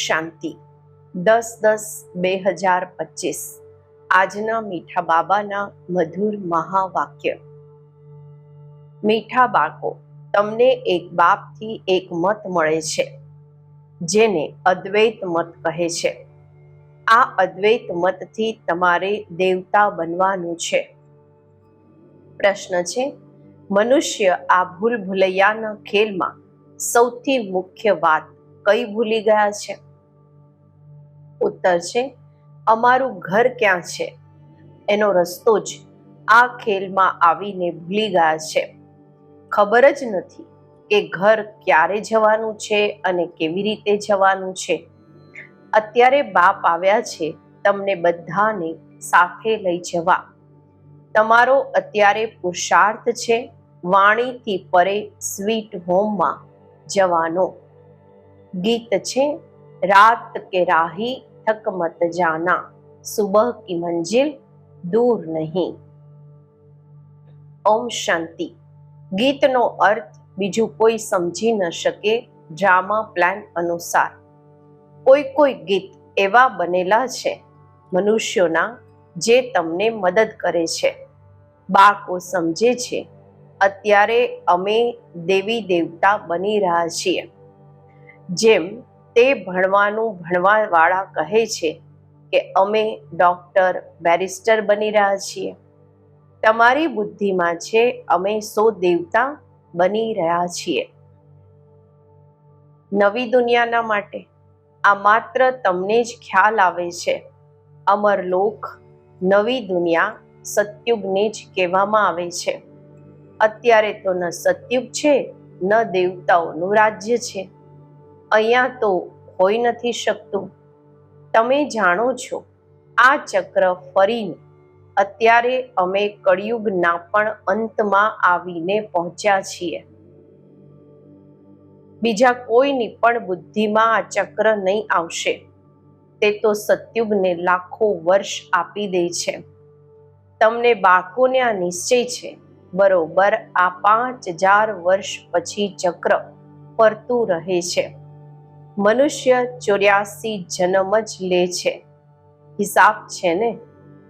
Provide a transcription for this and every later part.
શાંતિ. દસ દસ બે હજાર પચીસ. આજના મીઠા બાબાના મધુર મહાવાક્ય. મીઠા બાળકો, તમને એક બાપથી એક મત મળે છે, જેને અદ્વૈત મત કહે છે. આ અદ્વૈત મતથી તમારે દેવતા બનવાનું છે. પ્રશ્ન છે, મનુષ્ય આ ભૂલ ભૂલૈયાના ખેલમાં સૌથી મુખ્ય વાત કઈ ભૂલી ગયા છે? ઉત્તર છે, અમારું ઘર ક્યાં છે? એનો રસ્તો જ આ ખેલમાં આવીને ભૂલી ગયા છે. ખબર જ નથી કે ઘર ક્યારે જવાનું છે અને કેવી રીતે જવાનું છે. અત્યારે બાપ આવ્યા છે તમને બધાને સાથે લઈ જવા. તમારો અત્યારે પુરુષાર્થ છે, વાણીથી પરે સ્વીટ હોમમાં જવાનો. ગીત છે, રાત કે રાહી થક મત જાના સુબહ કી મંજિલ દૂર નહીં ઓમ શાંતિ ગીતનો અર્થ બીજું કોઈ સમજી ન શકે ડ્રામા પ્લાન અનુસાર। કોઈ કોઈ ગીત એવા બનેલા છે મનુષ્યોના જે તમને મદદ કરે છે। બાળકો સમજે છે, અત્યારે અમે દેવી દેવતા બની રહ્યા છીએ। જેમ તે ભણવાનું ભણવાવાળા કહે છે કે અમે ડૉક્ટર બેરિસ્ટર બની રહ્યા છીએ. તમારી બુદ્ધિમાં છે, અમે સો દેવતા બની રહ્યા છીએ. નવી દુનિયાના માટે આ માત્ર તમને જ ખ્યાલ આવે છે. અમરલોક નવી દુનિયા સત્યુગને જ કહેવામાં આવે છે. અત્યારે તો ન સત્યુગ છે, ન દેવતાઓનું રાજ્ય છે. અહીંયા તો હોઈ નથી શકતું. તમે જાણો છો, આ ચક્ર ફરીને અત્યારે અમે કળિયુગના પણ અંતમાં આવીને પહોંચ્યા છીએ. બીજા કોઈની પણ બુદ્ધિમાં આ ચક્ર નહીં આવશે. તે તો સત્યુગને લાખો વર્ષ આપી દે છે. તમને બાળકોને આ નિશ્ચય છે, બરોબર આ પાંચ હજાર વર્ષ પછી ચક્ર ફરતું રહે છે. મનુષ્ય ચોર્યાસી જન્મ જ લે છે. હિસાબ છે ને?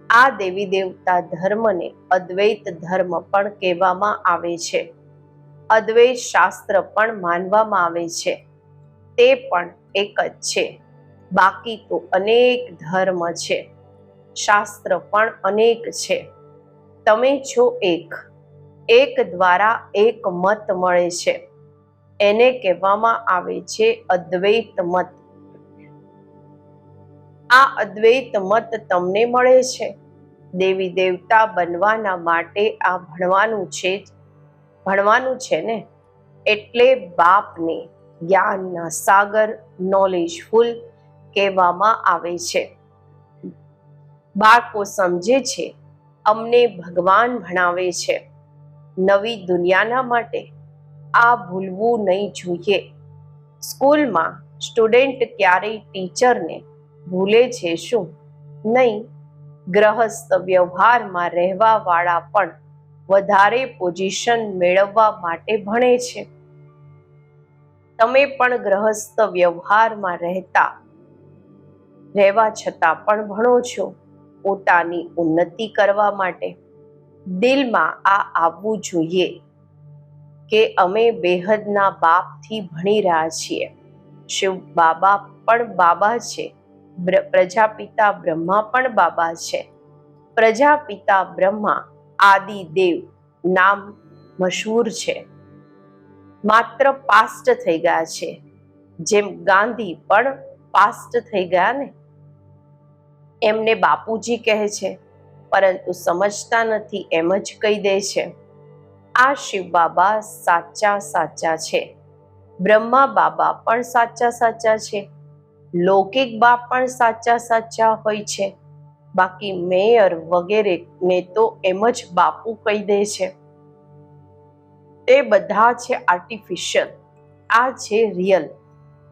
આ દેવી દેવતા ધર્મને અદ્વૈત ધર્મ પણ કહેવામાં આવે છે. અદ્વૈત શાસ્ત્ર પણ માનવામાં આવે છે. તે પણ એક જ છે. બાકી તો અનેક ધર્મ છે. શાસ્ત્ર પણ અનેક છે. તમે છો એક એક દ્વારા એક મત મળે છે. એને કહેવામાં આવે છે અદ્વૈત મત. આ અદ્વૈત મત તમને મળે છે. દેવી દેવતા બનવાના માટે આ ભણવાનું છે ભણવાનું છે ને? એટલે બાપને જ્ઞાનના સાગર નોલેજફુલ કહેવામાં આવે છે. બાળકો સમજે છે, અમને ભગવાન ભણાવે છે. નવી દુનિયાના માટે આ ભૂલવું નહીં જોઈએ. સ્કૂલમાં સ્ટુડન્ટ ક્યારેય ટીચરને ભૂલે છે શું? નહીં, ગ્રહસ્થ વ્યવહારમાં રહેવાવાળા પણ વધારે પોઝિશન મેળવવા માટે ભણે છે. તમે પણ ગ્રહસ્થ વ્યવહારમાં રહેતા, રહેવા છતાં પણ ભણો છો પોતાની ઉન્નતિ કરવા માટે. દિલમાં આ આવવું જોઈએ. કે અમે બેહદના બાપથી ભણી રહ્યા છીએ. શિવ બાબા પણ બાબા છે. પ્રજાપિતા બ્રહ્મા પણ બાબા છે. પ્રજાપિતા બ્રહ્મા આદિ દેવ નામ મશહૂર છે. માત્ર પાસ્ટ થઈ ગયા છે. જેમ ગાંધી પણ પાસ્ટ થઈ ગયા ને? એમને બાપુજી કહે છે. પરંતુ સમજતા નથી, એમ જ કહી દે છે. આ શિવ બાબા સાચા સાચા છે. બ્રહ્મા બાબા પણ સાચા સાચા છે. લૌકિક બાપ પણ સાચા સાચા હોય છે. બાકી મેયર વગેરે ને તો એમ જ બાપુ કહી દે છે. તે બધા છે આર્ટિફિશિયલ આ છે રિયલ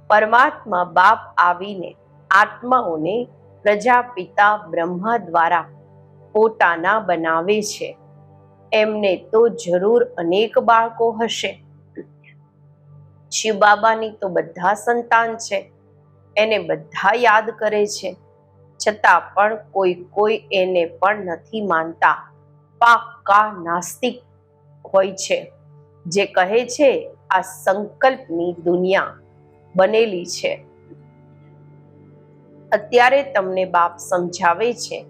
પરમાત્મા બાપ આવીને આત્માઓને પ્રજાપિતા બ્રહ્મા દ્વારા પોતાના બનાવે છે. એમને તો જરૂર અનેક બાળકો હશે. શિવ બાબાની તો બધા સંતાન છે. એને બધા યાદ કરે છે. છતાં પણ કોઈ કોઈ એને પણ નથી માનતા. પાક્કા નાસ્તિક હોય છે. જે કહે છે, આ સંકલ્પની દુનિયા બનેલી છે. અત્યારે તમને બાપ સમજાવે છે,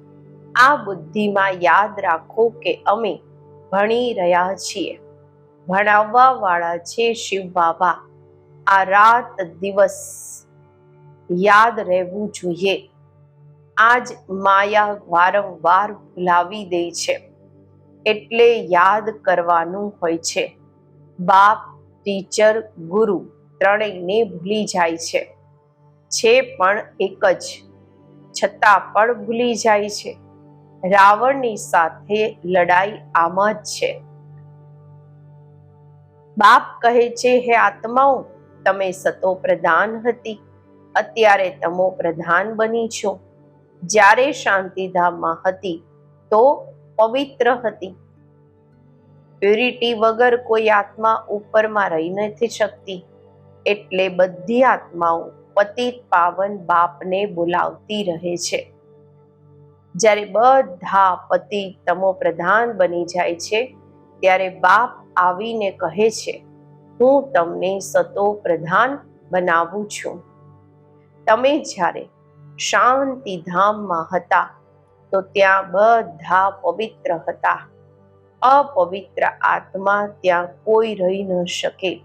આ બુદ્ધિમાં યાદ રાખો કે અમે ભણી રહ્યા છીએ. ભણાવવા વાળા છે શિવ બાબા. આ રાત દિવસ યાદ રહેવું જોઈએ. આજ માયા વારંવાર ભૂલાવી દે છે. એટલે યાદ કરવાનું હોય છે. બાપ, ટીચર, ગુરુ ત્રણેયને ભૂલી જાય છે. છે પણ એક જ. છતાં પણ ભૂલી જાય છે. રાવણની સાથે લડાઈ આમ જ છે. બાપ કહે છે, હે આત્માઓ, તમે સતો પ્રધાન હતી. અત્યારે તમો પ્રધાન બની છો. જ્યારે શાંતિધામમાં હતી, તો પવિત્ર હતી. પ્યુરિટી વગર કોઈ આત્મા ઉપરમાં રહી નથી શકતી. એટલે બધી આત્માઓ પતિત પાવન બાપને બોલાવતી રહે છે. જ્યારે બધા પતિ તમો પ્રધાન બની જાય છે, ત્યારે બાપ આવીને કહે છે, હું તમને સતો પ્રધાન બનાવું છું. તમે જ્યારે શાંતિધામમાં હતા, તો ત્યાં બધા પવિત્ર હતા. અપવિત્ર આત્મા ત્યાં કોઈ રહી ન શકે.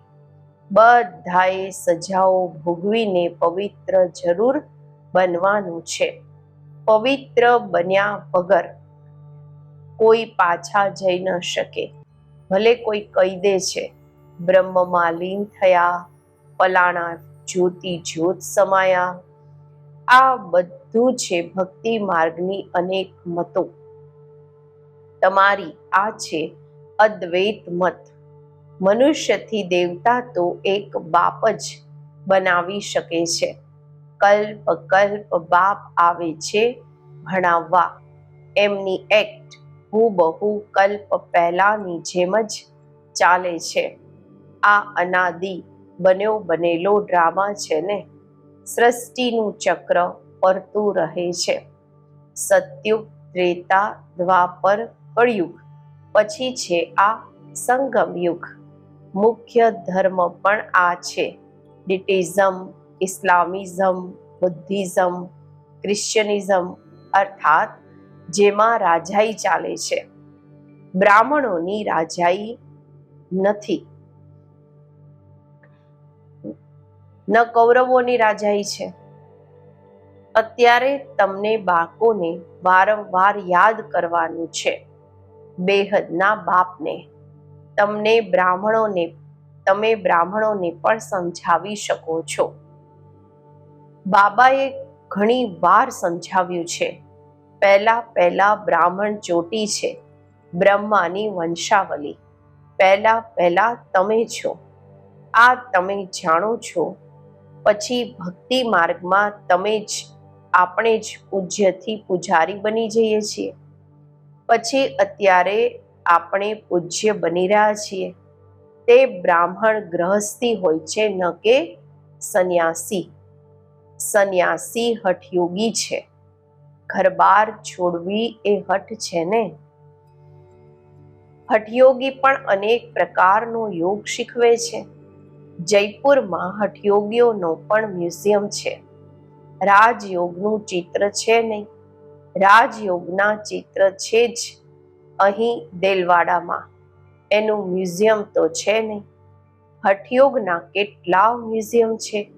બધાએ સજાઓ ભોગવીને પવિત્ર જરૂર બનવાનું છે. પવિત્ર બન્યા વગર કોઈ પાછા જઈ ન શકે. ભલે કોઈ કહી દે છે, બ્રહ્મમાં લીન થયા, પલાણા જ્યોતિ જ્યોત સમાયા. આ બધું છે ભક્તિ માર્ગની અનેક મતો. તમારી આ છે અદ્વૈત મત. મનુષ્યથી દેવતા તો એક બાપ જ બનાવી શકે છે. કલ્પ કલ્પ બાપ આવે છે ભણાવવા. એમની એક્ટ બહુ કલ્પ પહેલાની જેમ જ ચાલે છે. આ અનાદિ બન્યો બનેલો ડ્રામા છે ને? સૃષ્ટિનું ચક્ર ફરતું રહે છે. સત્યુગ ત્રેતા દ્વાપર કળયુગ. પછી છે આ સંગમયુગ. મુખ્ય ધર્મ પણ આ છે. ડિટિઝમ ઇસ્લામિઝમ, બુદ્ધિઝમ, ક્રિશ્ચનિઝમ અર્થાત જેમાં રાજાઈ ચાલે છે. બ્રાહ્મણોની રાજાઈ નથી. ન કૌરવોની રાજાઈ છે. અત્યારે તમને બાળકોને વારંવાર યાદ કરવાનું છે. બેહદના બાપને. તમને બ્રાહ્મણોને, તમે બ્રાહ્મણોને પણ સમજાવી શકો છો. બાબાએ ઘણી વાર સમજાવ્યું છે, પહેલા પહેલા બ્રાહ્મણ ચોટી છે, બ્રહ્માની વંશાવલી. પહેલા પહેલા તમે છો. આ તમે જાણો છો. પછી ભક્તિ માર્ગમાં તમે જ, આપણે જ પૂજ્યથી પૂજારી બની જઈએ છીએ. પછી અત્યારે આપણે પૂજ્ય બની રહ્યા છીએ. તે બ્રાહ્મણ ગ્રહસ્થી હોય છે ન કે સંન્યાસી. સંન્યાસી હઠયોગી છે. ઘરબાર છોડવી એ હઠ છે ને? હઠયોગી પણ અનેક પ્રકારનો યોગ શીખવે છે. જયપુરમાં હઠયોગીઓનો પણ મ્યુઝિયમ છે. રાજયોગનું ચિત્ર છે નહીં. રાજયોગના ચિત્ર છે જ અહીં દેલવાડામાં. એનું મ્યુઝિયમ તો છે નહીં. હઠયોગના કેટલા મ્યુઝિયમ છે?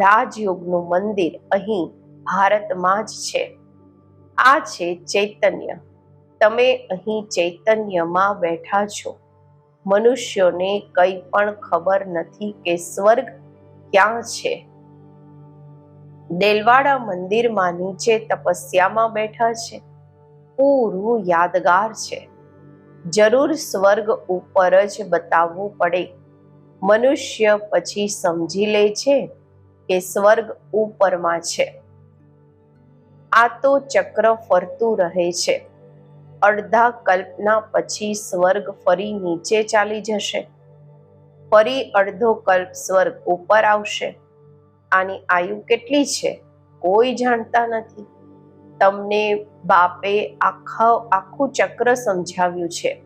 રાજયોગનું મંદિર અહીં ભારતમાં જ છે. આ છે ચૈતન્ય. તમે અહીં ચૈતન્યમાં બેઠા છો. મનુષ્યોને કંઈ પણ ખબર નથી કે સ્વર્ગ ક્યાં છે. દેલવાડા મંદિરમાં નીચે તપસ્યામાં બેઠા છે. પૂરું યાદગાર છે. જરૂર સ્વર્ગ ઉપર જ બતાવવું પડે. મનુષ્ય પછી સમજી લે છે કે સ્વર્ગ ઉપરમાં છે. આ તો ચક્ર ફરતું રહે છે. અડધા કલ્પના પછી સ્વર્ગ ફરી નીચે ચાલી જશે. ફરી અડધો કલ્પ સ્વર્ગ ઉપર આવશે. આની આયુ કેટલી છે? કોઈ જાણતા નથી. તમને બાપે આખા, આખું ચક્ર સમજાવ્યું છે.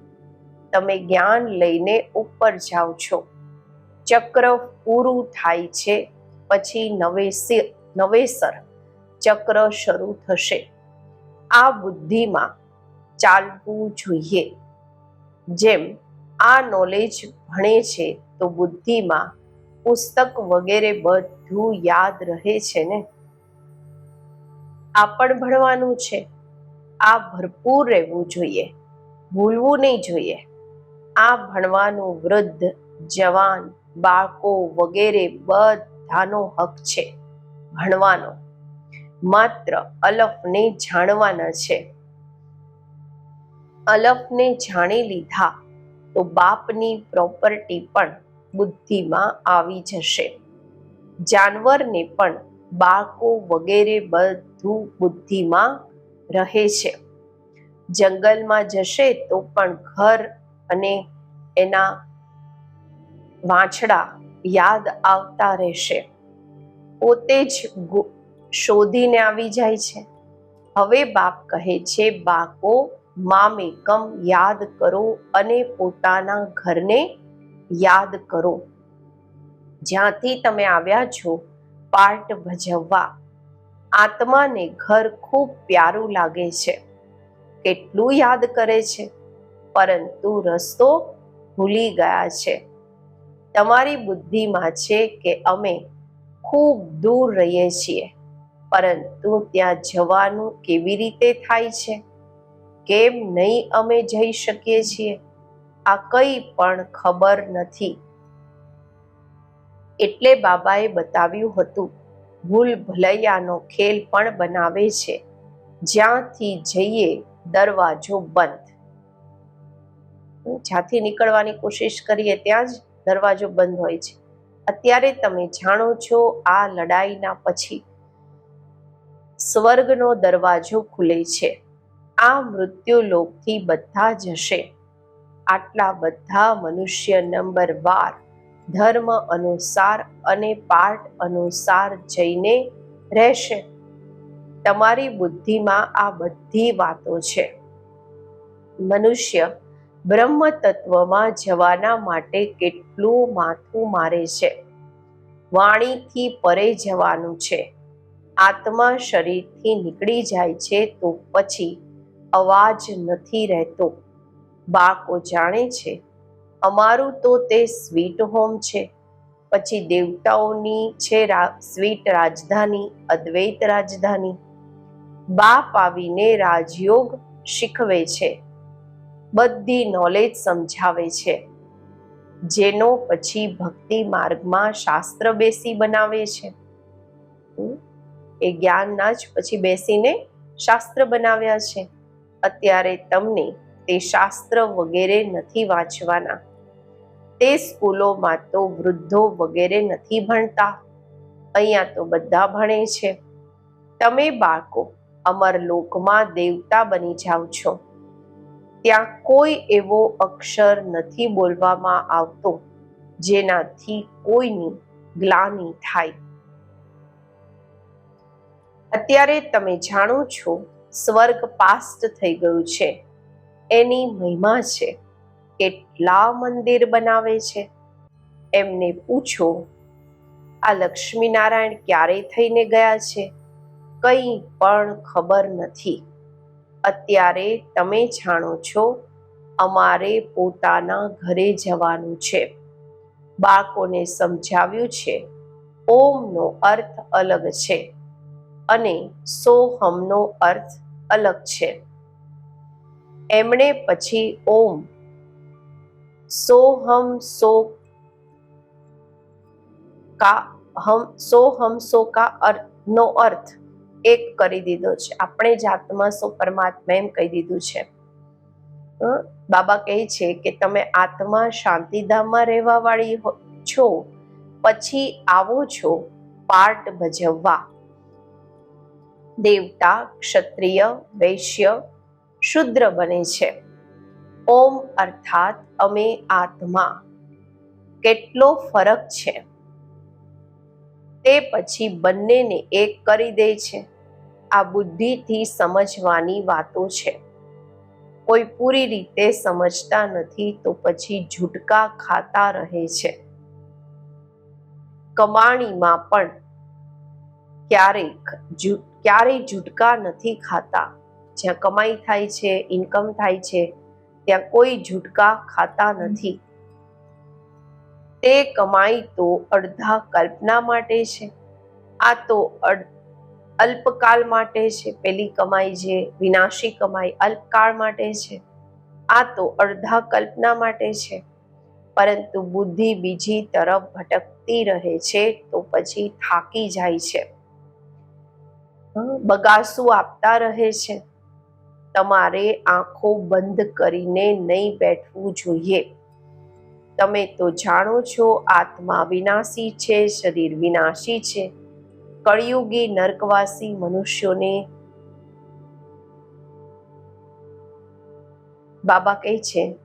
તમે જ્ઞાન લઈને ઉપર જાઓ છો. ચક્ર પૂરું થાય છે પછી નવેસર ચક્ર શરૂ થશે. આ બુદ્ધિમાં ચાલવું જોઈએ. જેમ આ નોલેજ ભણે છે, તો બુદ્ધિમાં પુસ્તક વગેરે બધું યાદ રહે છે ને? આ પણ ભણવાનું છે. આ ભરપૂર રહેવું જોઈએ. ભૂલવું નહીં જોઈએ. આ ભણવાનું વૃદ્ધ, જવાન, બાળકો વગેરે બધાનો હક છે, ભણવાનો. માત્ર અલફને જાણવાના છે. અલફને જાણી લીધા તો બાપની પ્રોપર્ટી પણ બુદ્ધિમાં આવી જશે. જાનવરને પણ બાળકો વગેરે બધું બુદ્ધિમાં રહે છે. જંગલમાં જશે તો પણ ઘર અને એના વાંછડા યાદ આવતા રહેશે. પોતે જ શોધીને આવી જાય છે. હવે બાપ કહે છે બાકો મામેકમ યાદ કરો અને પોતાના ઘરને યાદ કરો. જ્યાંથી તમે આવ્યા છો, પાર્ટ ભજવવા. આત્માને ઘર ખૂબ પ્યારું લાગે છે. કેટલું યાદ કરે છે. પરંતુ રસ્તો ભૂલી ગયા છે. તમારી બુદ્ધિમાં છે કે અમે ખૂબ દૂર રહીએ છીએ, પરંતુ ત્યાં જવાનું કેવી રીતે થાય છે? કેમ નહીં અમે જઈ શકીએ છીએ? આ કંઈ પણ ખબર નથી. એટલે બાબાએ બતાવ્યું હતું, ભૂલ ભલૈયાનો ખેલ પણ બનાવે છે. જ્યાંથી જઈએ, દરવાજો બંધ. જ્યાંથી નીકળવાની કોશિશ કરીએ, ત્યાં જ દરવાજો બંધ હોય છે. અત્યારે તમે જાણો છો આ લડાઈના પછી સ્વર્ગનો દરવાજો ખુલે છે. આ મૃત્યુ લોકથી બધા જશે. આટલા બધા મનુષ્ય નંબર બાર ધર્મ અનુસાર અને પાઠ અનુસાર જઈને રહેશે. તમારી બુદ્ધિમાં આ બધી વાતો છે. મનુષ્ય બ્રહ્મ તત્વમાં જવાના માટે કેટલું માથું મારે છે? વાણીથી પરે જવાનું છે. આત્મા શરીરથી નીકળી જાય છે તો પછી અવાજ નથી રહેતો. બાકો જાણે છે, અમારું તો તે સ્વીટ હોમ છે. પછી દેવતાઓની છે સ્વીટ રાજધાની, અદ્વૈત રાજધાની. બાપ આવીને રાજયોગ શીખવે છે. બધી નોલેજ સમજાવે છે. જેનો પછી ભક્તિ માર્ગમાં શાસ્ત્ર બેસી બનાવે છે. એ જ્ઞાનના જ પછી બેસીને શાસ્ત્ર બનાવ્યા છે. અત્યારે તમને તે શાસ્ત્ર વગેરે નથી વાંચવાના. તે સ્કૂલોમાં તો વૃદ્ધો વગેરે નથી ભણતા. અહીંયા તો બધા ભણે છે. તમે બાળકો અમર લોકમાં દેવતા બની જાઓ છો. ત્યાં કોઈ એવો અક્ષર નથી બોલવામાં આવતો જેનાથી કોઈની ગ્લાની થાય. અત્યારે તમે જાણો છો, સ્વર્ગ પાસ્ટ થઈ ગયું છે. એની મહિમા છે, કેટલા મંદિર બનાવે છે? એમને પૂછો, આ લક્ષ્મીનારાયણ ક્યારે થઈને ગયા છે? કંઈ પણ ખબર નથી. અત્યારે તમે જાણો છો, અમારે પોતાના ઘરે જવાનું છે. બાળકોને સમજાવ્યું છે, ઓમનો અર્થ અલગ છે અને સોહમનો અર્થ અલગ છે. એમણે પછી ઓમ, સોહમ સો કા, હમ, સોહમ સો કા અર્થ નો અર્થ એક કરી દીધો છે. આપણે જાતમાં સો પરમાત્મા એમ કહી દીધું છે. બાબા કહે છે કે તમે આત્મા શાંતિધામમાં રહેવા વાળી છો. પછી આવો છો પાર્ટ ભજવવા. દેવતા, ક્ષત્રિય, વૈશ્ય, શુદ્ર બને છે. ઓમ અર્થાત અમે આત્મા. કેટલો ફરક છે. તે પછી બંનેને એક કરી દે છે. આ બુદ્ધિથી સમજવાની વાતો છે. કોઈ પૂરી રીતે સમજતા નથી તો પછી ઝૂટકા ખાતા રહે છે. કમાણીમાં પણ ક્યારેક ક્યારેય ઝુટકા નથી ખાતા. જ્યાં કમાઈ થાય છે, ઇન્કમ થાય છે, ત્યાં કોઈ ઝૂટકા ખાતા નથી. તે કમાઈ તો અડધા કલ્પના માટે છે. આ તો અડ- અલ્પકાલ માટે છે, પેલી કમાઈ જે વિનાશી કમાઈ અલ્પકાળ માટે છે, આ તો અડધા કલ્પના માટે છે. પરંતુ બુદ્ધિ બીજી તરફ ભટકતી રહે છે, તો પછી થાકી જાય છે. બગાસું આપતા રહે છે. તમારે આંખો બંધ કરીને નહીં બેઠવું જોઈએ. તમે તો જાણો છો, આત્મા વિનાશી છે, શરીર વિનાશી છે. કળિયુગી નર્કવાસી મનુષ્યોને બાબા કહે છે,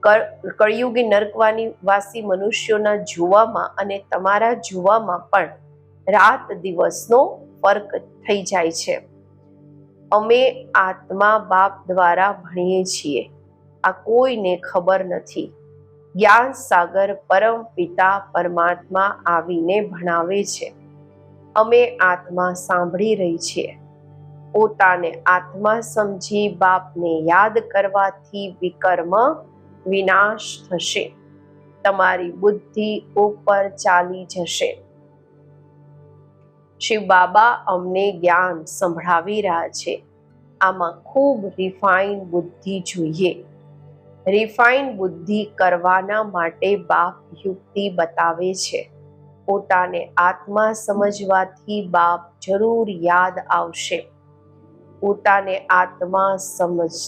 કળ- કળિયુગી નર્કવાની વાસી મનુષ્યોના જોવામાં અને તમારા જોવામાં પણ રાત દિવસનો ફરક થઈ જાય છે. અમે આત્મા બાપ દ્વારા ભણીએ છીએ. આ કોઈને ખબર નથી. જ્ઞાન સાગર પરમ પિતા પરમાત્મા આવીને ભણાવે છે. અમે આત્મા સાંભળી રહી છીએ. પોતાને આત્મા સમજી બાપને યાદ કરવાથી વિકર્મ વિનાશ થશે. તમારી બુદ્ધિ ઉપર ચાલી જશે. શિવ બાબા અમને જ્ઞાન સંભળાવી રહ્યા છે. આમાં ખૂબ રિફાઇન બુદ્ધિ જોઈએ. રિફાઇન બુદ્ધિ કરવાના માટે બાપ યુક્તિ બતાવે છે. પોતાને આત્મા સમજવાથી બાપ જરૂર યાદ આવશે. પોતાને આત્મા સમજ,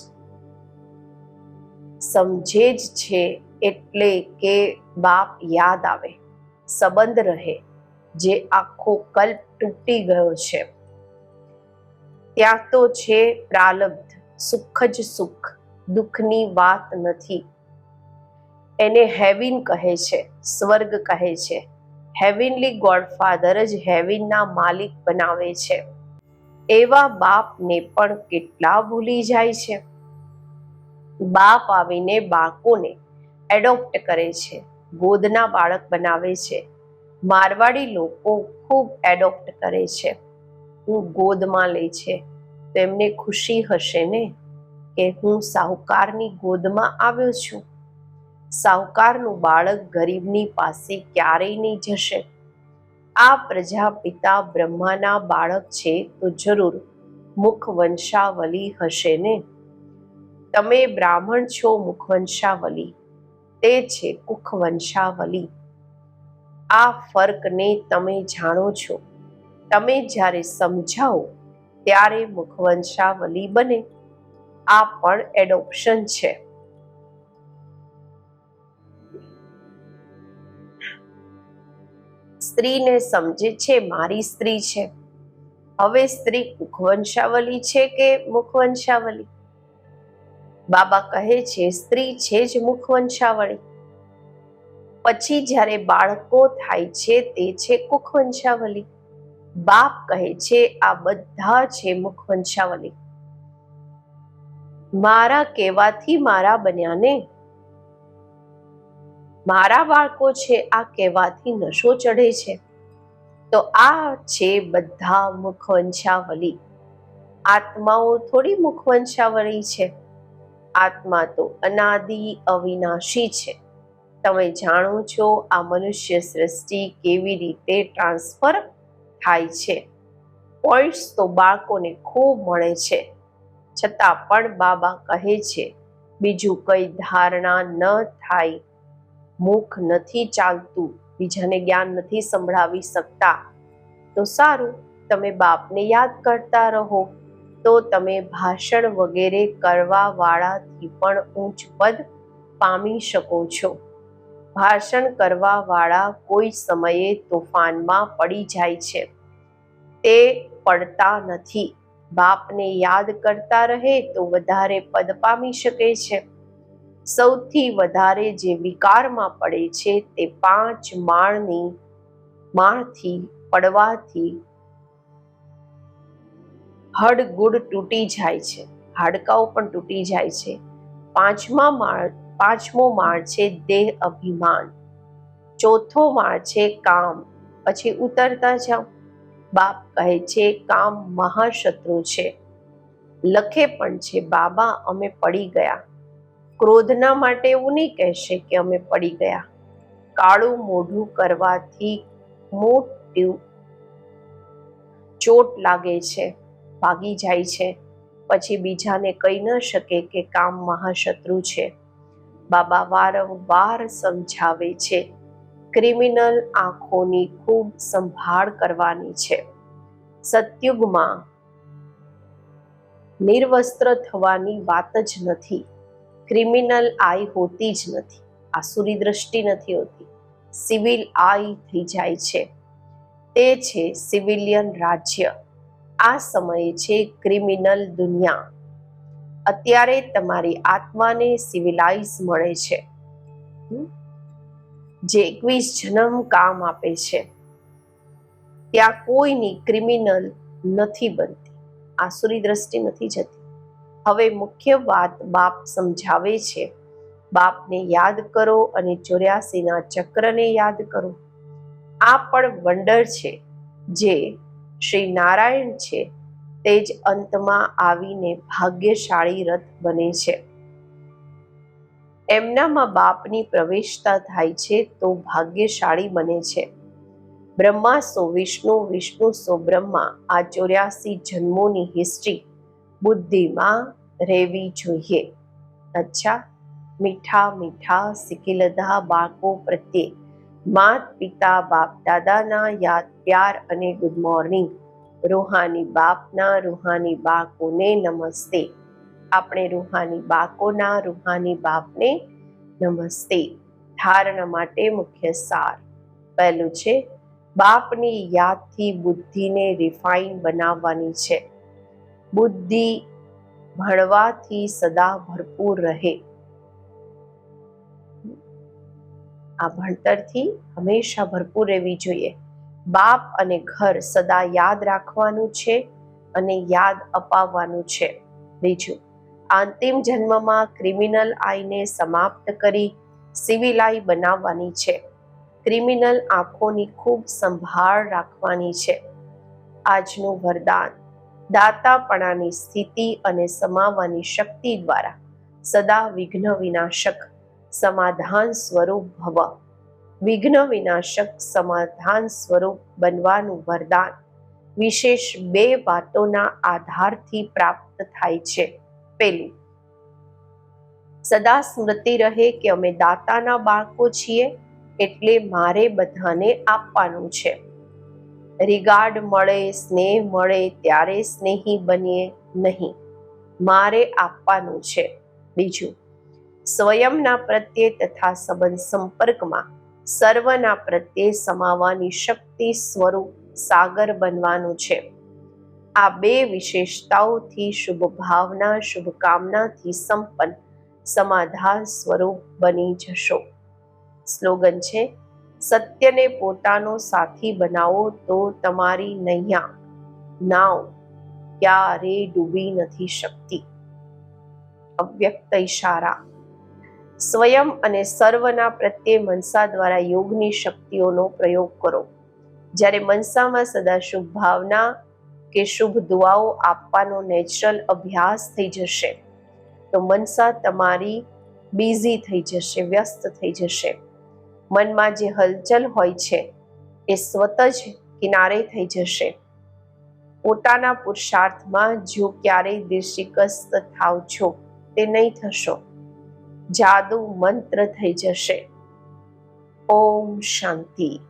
સમજે જ છે એટલે કે બાપ યાદ આવે, સંબંધ રહે, જે આખો કલ્પ તૂટી ગયો છે. ત્યાં તો છે પ્રાલબ્ધ, સુખ જ સુખ દુઃખની વાત નથી. એને હેવિન કહે છે, સ્વર્ગ કહે છે. હેવિનલી ગોડફાધર જ હેવિનના માલિક બનાવે છે. એવા બાપને પણ કેટલા ભૂલી જાય છે. બાપ આવીને બાળકોને એડોપ્ટ કરે છે, ગોદના બાળક બનાવે છે. મારવાડી લોકો ખૂબ એડોપ્ટ કરે છે. હું ગોદમાં લે છે, તો એમને ખુશી હશે ને? કે હું સાહુકારની ગોદમાં આવ્યો છું. સાહુકારનું બાળક ગરીબની પાસે ક્યારેય નહીં જશે. આ પ્રજાપિતા બ્રહ્માના બાળક છે તો જરૂર મુખ વંશાવલી હશે ને? તમે બ્રાહ્મણ છો મુખવંશાવલી. તે છે કુખ વંશાવલી આ ફર્કને તમે જાણો છો. તમે જ્યારે સમજાવો ત્યારે મુખવંશાવલી બને. આ પણ એડોપ્શન છે. સ્ત્રીને સમજે છે, મારી સ્ત્રી છે. હવે સ્ત્રી કુખવંશાવલી છે કે મુખવંશાવલી? બાબા કહે છે, સ્ત્રી છે જ મુખવંશાવળી. પછી જ્યારે બાળકો થાય છે, તે છે કુખવંશાવલી. બાપ કહે છે, આ બધા છે મુખવંશાવલી. મારા કહેવાથી મારા બન્યા ને મારા બાળકો છે, આ કહેવાથી નશો ચઢે છે. તો આ છે બધા મુખવંશાવલી. આત્માઓ થોડી મુખવંશાવળી છે. આત્મા તો અનાદિ અવિનાશી છે. તમે જાણો છો આ મનુષ્ય સૃષ્ટિ કેવી રીતે ટ્રાન્સફર થાય છે. પોઈન્ટ્સ તો બાળકોને ખૂબ મળે છે. છતાં પણ બાબા કહે છે, બીજું કઈ ધારણા ન થાય. મુખ નથી ચાલતું, બીજાને જ્ઞાન નથી સંભળાવી શકતા. તો સારું, તમે બાપને યાદ કરતા રહો. તો તમે ભાષણ વગેરે કરવા વાળાથી પણ ઊંચ પદ પામી શકો છો. ભાષણ કરવા વાળા કોઈ સમયે તોફાનમાં પડી જાય છે. તે પડતા નથી. બાપને યાદ કરતા રહે તો વધારે પદ પામી શકે છે. સૌથી વધારે જે વિકારમાં પડે છે તે પાંચ માળની માળથી પડવાથી હડગુડ તૂટી જાય છે. હાડકાઓ પણ તૂટી જાય છે. પાંચમા માળ, પાંચમો માળ છે દેહ અભિમાન. ચોથો માળ છે કામ. પછી ઉતરતા જાઓ. બાપ કહે છે, કામ મહાશત્રુ છે. લખે પણ છે, બાબા, અમે પડી ગયા. ક્રોધના માટે એવું નહીં કહેશે કે અમે પડી ગયા. કાળું મોઢું કરવાથી મોટું ચોટ લાગે છે, ભાગી જાય છે. પછી બીજાને કહી ન શકે કે કામ મહાશત્રુ છે. બાબા વારંવાર સમજાવે છે ક્રિમિનલ આંખોની ખૂબ સંભાળ કરવાની છે. સતયુગમાં નિર્વસ્ત્ર થવાની વાત જ નથી. ક્રિમિનલ આઈ હોતી જ નથી. આસુરી દ્રષ્ટિ નથી હોતી. સિવિલ આઈ થઈ જાય છે. તે છે સિવિલિયન રાજ્ય. આ સમયે છે ક્રિમિનલ દુનિયા. અત્યારે તમારી આત્માને સિવિલાઇઝ મળે છે. જે એકવીસ જન્મ કામ આપે છે, ત્યાં કોઈની ક્રિમિનલ નથી બનતી, આસુરી દ્રષ્ટિ નથી જતી. હવે મુખ્ય વાત બાપ સમજાવે છે, બાપને યાદ કરો અને ચોર્યાસીના ચક્રને યાદ કરો. આ પણ વંડર છે, જે શ્રી નારાયણ છે, તે જ અંતમાં આવીને ભાગ્યશાળી રથ બને છે. એમનામાં બાપની પ્રવેશતા થાય છે તો ભાગ્યશાળી બને છે. બ્રહ્મા સો વિષ્ણુ વિષ્ણુ સો બ્રહ્મા આ ચોર્યાસી જન્મોની હિસ્ટ્રી બુદ્ધિમાં રહેવી જોઈએ. અચ્છા, મીઠા મીઠા સિકિલધા બાળકો પ્રત્યે માત પિતા, બાપ દાદાના યાદ, પ્યાર અને ગુડ મોર્નિંગ રૂહાની બાપના રૂહાની બાળકોને નમસ્તે. આપણે રૂહાની બાકોના, રૂહાની બાપને નમસ્તે. ધારણા માટે મુખ્ય સાર. પહેલું છે, બાપની યાદથી બુદ્ધિને રિફાઇન બનાવવાની છે. બુદ્ધિ ભણવાથી સદા ભરપૂર રહે. આ ભણતરથી હંમેશા ભરપૂર રહેવી જોઈએ. બાપ અને ઘર સદા યાદ રાખવાનું છે અને યાદ અપાવવાનું છે. બીજું અંતિમ જન્મમાં ક્રિમિનલ આઈને સમાપ્ત કરી સિવિલ આઈ બનાવવાની છે. ક્રિમિનલ આંખોની ખૂબ સંભાળ રાખવાની છે. આજનું વરદાન દાતાપણાની સ્થિતિ અને સમાવવાની શક્તિ દ્વારા સદા વિઘ્ન વિનાશક સમાધાન સ્વરૂપ ભવ. વિઘ્ન વિનાશક સમાધાન સ્વરૂપ બનવાનું વરદાન વિશેષ બે વાતોના આધારથી પ્રાપ્ત થાય છે. પેલું. સદા સ્મૃતિ રહે કે અમે દાતાના બાળકો છીએ, એટલે મારે બધાને આપવાનું છે. રિગાર્ડ મળે, સ્નેહ મળે, ત્યારે સ્નેહી બનીએ નહીં. મારે આપવાનું છે. બીજું. સ્વયંના પ્રત્યે તથા સંબંધ સંપર્કમાં સર્વના પ્રત્યે સમાવાની શક્તિ સ્વરૂપ સાગર બનવાનું છે. આ બે વિશેષતાઓથી શુભ ભાવના શુભકામનાથી સંપન્ન સમાધાન સ્વરૂપ બની જશો. સ્લોગન છે, સત્યને પોતાનો સાથી બનાવો તો તમારી નૈયા નાવ ક્યારે ડૂબી નથી શકતી. અવ્યક્ત ઈશારા. સ્વયં અને સર્વના પ્રત્યે મનસા દ્વારા યોગની શક્તિઓનો પ્રયોગ કરો. જ્યારે મનસામાં સદા શુભ ભાવના કે શુભ દુઆઓ આપવાનો નેચરલ અભ્યાસ થઈ જશે. તો મનસા તમારી બિઝી થઈ જશે, વ્યસ્ત થઈ જશે. મનમાં જે હલચલ હોય છે, એ સ્વત જ કિનારે થઈ જશે. પોતાના પુરુષાર્થમાં જો ક્યારેય દિશિકસ્ત થાવ છો, તે નહીં થશો. જાદુ મંત્ર થઈ જશે. ઓમ શાંતિ.